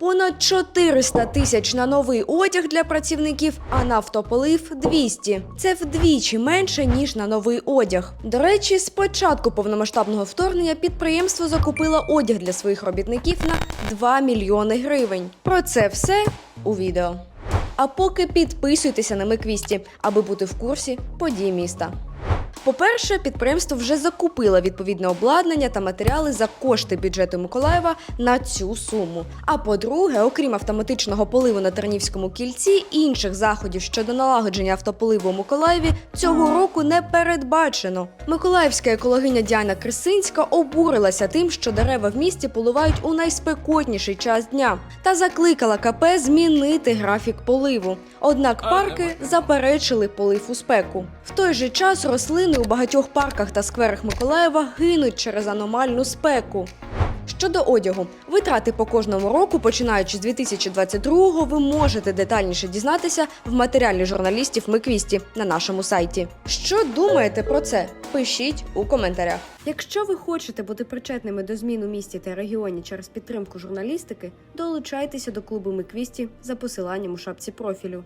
Понад 400 тисяч на новий одяг для працівників, а на автополив 200. Це вдвічі менше ніж на новий одяг. До речі, з початку повномасштабного вторгнення підприємство закупило одяг для своїх робітників на 2 мільйони гривень. Про це все у відео. А поки підписуйтеся на Миквісті, аби бути в курсі подій міста. По-перше, підприємство вже закупило відповідне обладнання та матеріали за кошти бюджету Миколаєва на цю суму. А по-друге, окрім автоматичного поливу на Тернівському кільці, інших заходів щодо налагодження автополиву у Миколаєві цього року не передбачено. Миколаївська екологиня Діана Крисинська обурилася тим, що дерева в місті поливають у найспекотніший час дня, та закликала КП змінити графік поливу. Однак парки заперечили полив у спеку. В той же час рослини у багатьох парках та скверах Миколаєва гинуть через аномальну спеку. Щодо одягу, витрати по кожному року, починаючи з 2022-го, ви можете детальніше дізнатися в матеріалі журналістів Миквісті на нашому сайті. Що думаєте про це? Пишіть у коментарях. Якщо ви хочете бути причетними до змін у місті та регіоні через підтримку журналістики, долучайтеся до клубу Миквісті за посиланням у шапці профілю.